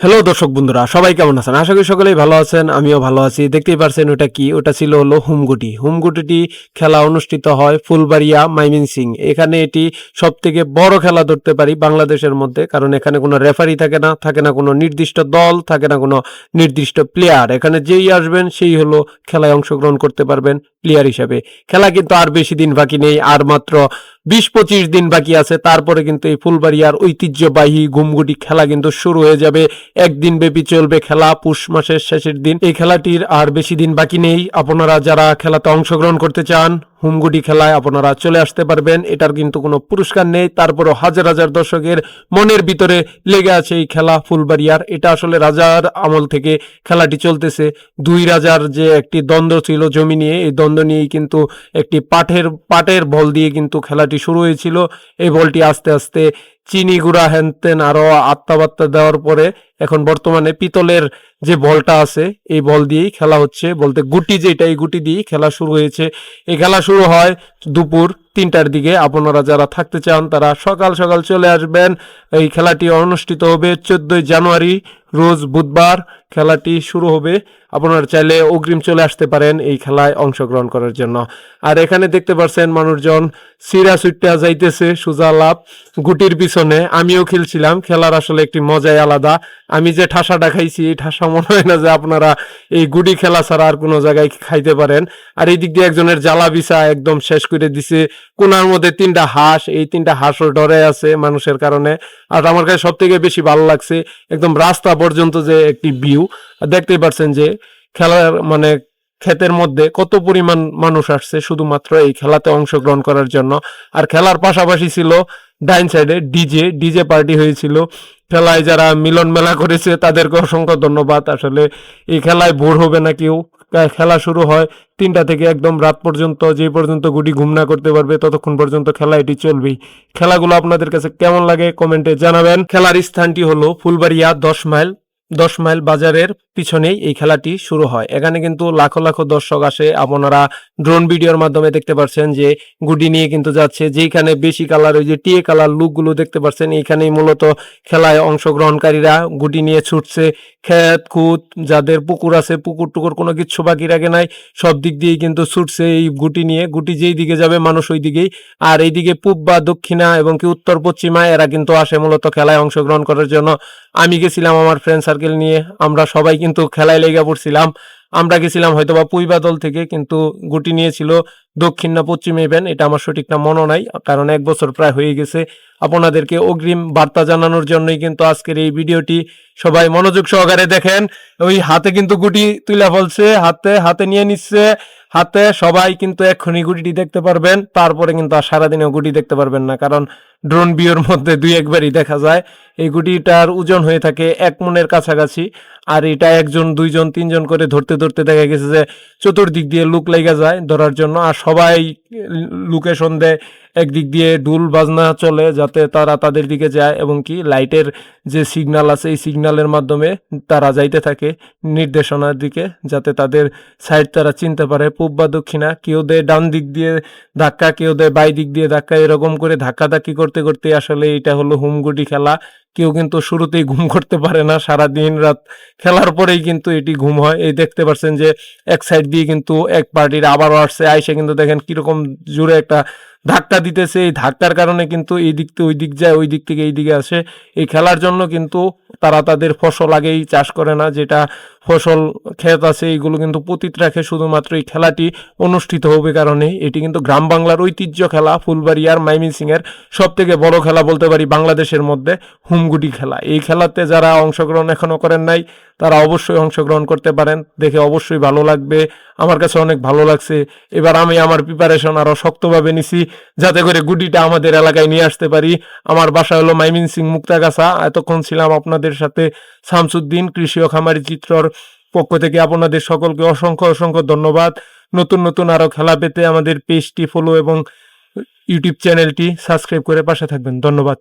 Hello দর্শক বন্ধুরা, সবাই কেমন আছেন? আশা করি সকলেই ভালো আছেন, আমিও ভালো আছি। দেখতেই পারছেন ওটা কি? ওটা ছিল হলো হুমগুটি। হুমগুটিটি খেলা অনুষ্ঠিত হয় ফুলবাড়িয়া মাইমিন সিং এখানে এটি সব থেকে বড় খেলা ধরতে পারি বাংলাদেশের মধ্যে, কারণ এখানে কোনো রেফারি থাকে না থাকে না কোনো নির্দিষ্ট দল, থাকে না কোনো নির্দিষ্ট প্লেয়ার এখানে যেই আসবেন, সেই হলো খেলায় অংশগ্রহণ করতে পারবেন প্লেয়ার হিসাবে। খেলা কিন্তু আর বেশি দিন বাকি নেই, আর মাত্র বিশ পঁচিশ দিন বাকি আছে, তারপরে কিন্তু এই ফুলবাড়িয়ার ঐতিহ্যবাহী ঘুমগুটি খেলা কিন্তু শুরু হয়ে যাবে। একদিন ব্যাপী চলবে খেলা, পুষ মাসের শেষের দিন। এই খেলাটির আর বেশি দিন বাকি নেই। আপনারা যারা খেলাতে অংশগ্রহণ করতে চান হুমগুটি খেলায় আপনারা চলে আসতে পারবেন। এটার কিন্তু কোনো পুরস্কার নেই। তারপরও হাজার হাজার দর্শকের মনের ভিতরে লেগে আছে এই খেলা ফুলবাড়িয়ার। এটা আসলে রাজার আমল থেকে খেলাটি চলতেছে। দুই রাজার যে একটি দ্বন্দ্ব ছিল জমি নিয়ে, এই দ্বন্দ্ব নিয়েই কিন্তু একটি পাঠের, পাটের বল দিয়ে কিন্তু খেলাটি শুরু হয়েছিল। এই বলটি আস্তে আস্তে চিনি গুঁড়া হ্যানতেন আরও আত্মাবাত্তা দেওয়ার পরে এখন বর্তমানে পিতলের যে বলটা আছে, এই বল দিয়েই খেলা হচ্ছে। বলতে গুটি যেটা, এই গুটি দিয়েই খেলা শুরু হয়েছে। এই খেলা শুরু হয় দুপুর তিনটার দিকে। আপনারা যারা থাকতে চান, তারা সকাল সকাল চলে আসবেন। এই খেলাটি অনুষ্ঠিত হবে চোদ্দই জানুয়ারি, রোজ বুধবার। খেলাটি শুরু হবে আপনারা চাইলে অগ্রিম চলে আসতে পারেন এই খেলায় অংশগ্রহণ করার জন্য। আর এখানে দেখতে পাচ্ছেন মানুষজন সিরা সুইটা যাইতেছে, সুজা লাভ গুটির পিছনে। আমিও খেলছিলাম, খেলার আসলে একটি মজাই আলাদা। আমি যে ঠাসাটা খাইছি, এই ঠাসা মনে হয় না যে আপনারা এই গুটি খেলা ছাড়া আর কোনো জায়গায় খাইতে পারেন। আর এই দিক দিয়ে একজনের জ্বালা বিছা একদম শেষ করে দিছে। কোনার মধ্যে তিনটা হাঁস, এই তিনটা হাঁসও ডরে আছে মানুষের কারণে। আর আমার কাছে সব থেকে বেশি ভালো লাগছে, একদম রাস্তা পর্যন্ত যে একটি ভিউ দেখতেই পারছেন যে খেলার মানে ক্ষেতের মধ্যে কত পরিমাণ মানুষ আসছে শুধুমাত্র এই খেলাতে অংশগ্রহণ করার জন্য। আর খেলার পাশাপাশি ছিল ডাইন সাইডে ডিজে ডিজে পার্টি হয়েছিল। খেলায় যারা মিলন মেলা করেছে তাদেরকে অসংখ্য ধন্যবাদ। আসলে এই খেলায় ভোর হবে না কেউ। খেলা শুরু হয় তিনটা থেকে একদম রাত পর্যন্ত। যে পর্যন্ত গুটি ঘুম না করতে পারবে ততক্ষণ পর্যন্ত খেলা এটি চলবেই। খেলাগুলো আপনাদের কাছে কেমন লাগে কমেন্টে জানাবেন। খেলার স্থানটি হলো ফুলবাড়িয়া দশ মাইল। দশ মাইল বাজারের পিছনেই এই খেলাটি শুরু হয়। এখানে কিন্তু লাখো লাখো দর্শক আসে। আপনারা ড্রোন ভিডিওর মাধ্যমে দেখতে পাচ্ছেন যে গুডি নিয়ে কিন্তু যাচ্ছে। যেখানে বেশি কালার ওই যে টিয়ে কালার লুকগুলো দেখতে পাচ্ছেন এইখানেই মূলত খেলায় অংশগ্রহণকারীরা গুটি নিয়ে ছুটছে। ক্ষেত খুত, যাদের পুকুর আছে, পুকুর টুকুর কোনো কিচ্ছু বাকি রাখে নাই, সব দিক দিয়েই কিন্তু ছুটছে এই গুটি নিয়ে। গুটি যেই দিকে যাবে, মানুষ ওই দিকেই। আর এইদিকে পূব বা দক্ষিণা এবং কি উত্তর পশ্চিমা এরা কিন্তু আসে মূলত খেলায় অংশগ্রহণ করার জন্য। আমি গেছিলাম আমার ফ্রেন্ড সার্কেল নিয়ে আমরা সবাই কিন্তু খেলায় লেগে পড়ছিলাম। আমরা গেছিলাম হয়তো বা পুইবাদল থেকে, কিন্তু গুটি নিয়েছিল দক্ষিণ না পশ্চিম ইভেন এটা আমার সঠিকটা মনে নাই, কারণ এক বছর প্রায় হয়ে গেছে। আপনাদেরকে অগ্রিম বার্তা জানানোর জন্যই কিন্তু আজকের এই ভিডিওটি সবাই মনোযোগ সহকারে দেখেন। ওই হাতে কিন্তু গুটি তুলে ফেলছে, হাতে হাতে নিয়ে নিচ্ছে, হাতে সবাই কিন্তু এক্ষুনি গুটিটি দেখতে পারবেন, তারপরে কিন্তু আর সারাদিনেও গুটি দেখতে পারবেন না, কারণ ড্রোন ভিউর মধ্যে দুই একবারই দেখা যায়। এই গুটিটার ওজন হয়ে থাকে এক মনের কাছাকাছি। আর এটা একজন, দুইজন, তিনজন করে ধরতে ধরতে দেখা গেছে যে চতুর্দিক দিয়ে লুক লেগে যায় ধরার জন্য। আর সবাই লোকেশন দেয় একদিক দিয়ে ডুল বাজনা চলে যাতে তারা তাদের দিকে যায় এবং কি লাইটের যে সিগনাল আছে, এই সিগনালের মাধ্যমে তারা যাইতে থাকে নির্দেশনার দিকে যাতে তাদের সাইড তারা চিনতে পারে। পূব বা দক্ষিণা, কেউ দেয় ডান দিক দিয়ে ধাক্কা, কেউ দেয় বাই দিক দিয়ে ধাক্কা, এরকম করে ধাক্কা ধাক্কি করতে করতে আসলে এটা হলো হুমগুটি খেলা। কেউ কিন্তু শুরুতেই ঘুম করতে পারে না, সারা দিন রাত খেলার পরেই কিন্তু এটি ঘুম হয়। এই দেখতে পাচ্ছেন যে এক সাইড দিয়ে কিন্তু এক পার্টির আবারও আসছে। আইসে কিন্তু দেখেন কীরকম জুড়ে একটা ধাক্কা দিতেছে, এই ধাক্কার কারণে কিন্তু এই দিক থেকে ওই দিক যায়, ওই দিক থেকে এই দিকে আসে। এই খেলার জন্য কিন্তু তারা তাদের ফসল আগেই চাষ করে না, যেটা ফসল, ক্ষেত আছে এইগুলো কিন্তু পতিত রাখে শুধুমাত্র এই খেলাটি অনুষ্ঠিত হবে কারণে। এটি কিন্তু গ্রাম বাংলার ঐতিহ্য খেলা, ফুলবাড়িয়ার মাইমিনসিং এর সব থেকে বড় খেলা বলতে পারি বাংলাদেশের মধ্যে, হুমগুটি খেলা। এই খেলাতে যারা অংশগ্রহণ এখনও করেন নাই, তারা অবশ্যই অংশগ্রহণ করতে পারেন। দেখে অবশ্যই ভালো লাগবে। আমার কাছে অনেক ভালো লাগছে। এবার আমি আমার প্রিপারেশন আরও শক্তভাবে নিছি, যাতে করে গুটিটা আমাদের এলাকায় নিয়ে আসতে পারি। আমার বাসা হলো মাইমিন সিং মুক্তাগাছা। এতক্ষণ ছিলাম আপনাদের সাথে শামসুদ্দিন কৃষি ও খামারি চিত্রর পক্ষ থেকে আপনাদের সকলকে অসংখ্য অসংখ্য ধন্যবাদ। নতুন নতুন আরও খেলা পেতে আমাদের পেজটি ফলো এবং ইউটিউব চ্যানেলটি সাবস্ক্রাইব করে পাশে থাকবেন। ধন্যবাদ।